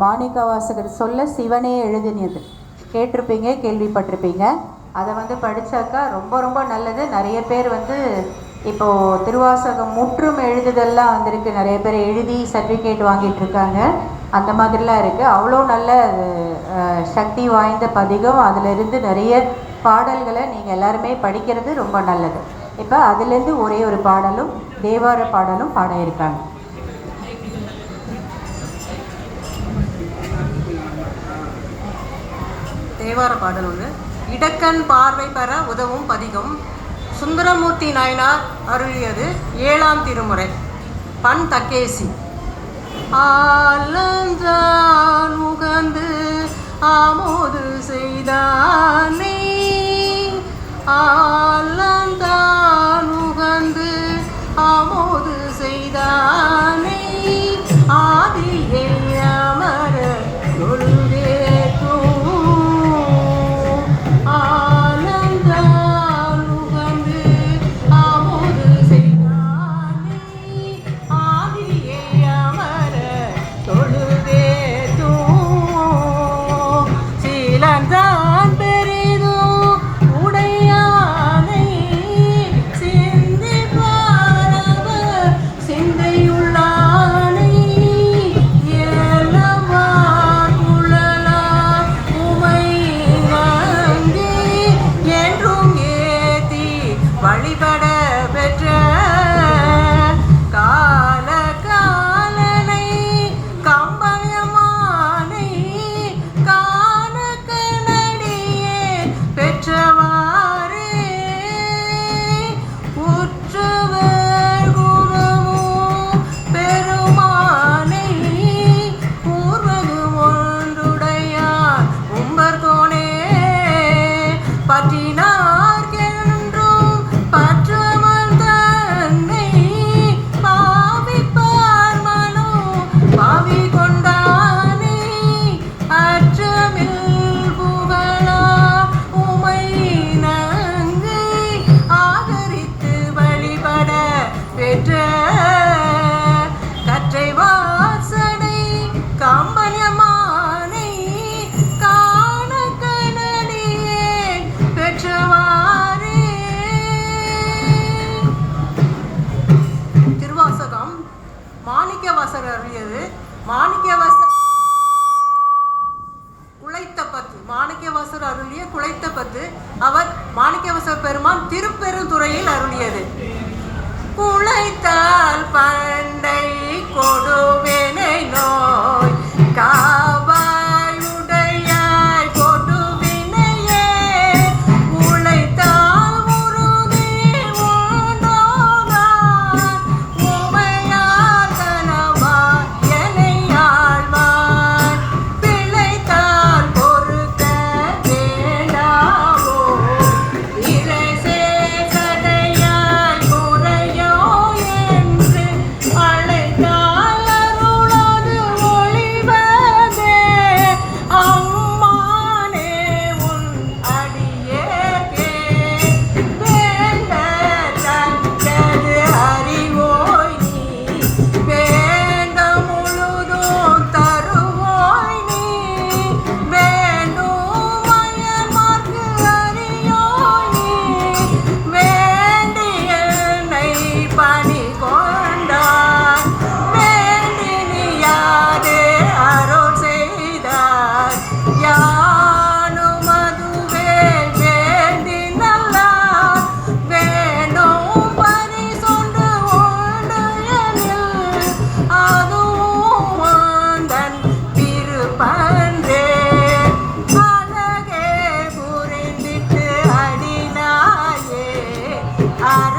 மாணிக்க வாசகர் சொல்ல சிவனே எழுதினது கேட்டிருப்பீங்க கேள்விப்பட்டிருப்பீங்க. அதை வந்து படித்தாக்கா ரொம்ப ரொம்ப நல்லது. நிறைய பேர் வந்து இப்போது திருவாசகம் முற்றும் எழுதுதெல்லாம் வந்திருக்கு. நிறைய பேர் எழுதி சர்டிஃபிகேட் வாங்கிட்டு இருக்காங்க அந்த மாதிரிலாம் இருக்குது அவ்வளோ நல்ல சக்தி வாய்ந்த பதிகம். அதிலிருந்து நிறைய பாடல்களை நீங்கள் எல்லாருமே படிக்கிறது ரொம்ப நல்லது. இப்போ அதுலேருந்து ஒரே ஒரு பாடலும் தேவார பாடலும் பாட இருக்காங்க தேவார பாடல் ஒன்று இடக்கண் பார்வை பெற உதவும் பதிகம். சுந்தரமூர்த்தி நாயனார் அருளியது ஏழாம் திருமுறை. பண் தக்கேசி. ஆலஞ்சான் முகந்து ஆமோது செய்தான்? பத்து. அவர் மாணிக்கவச பெருமான் திருப்பெருந்துறையில் அருளியது. குளைத்தால் பண்டை கொடுவேனை நோ I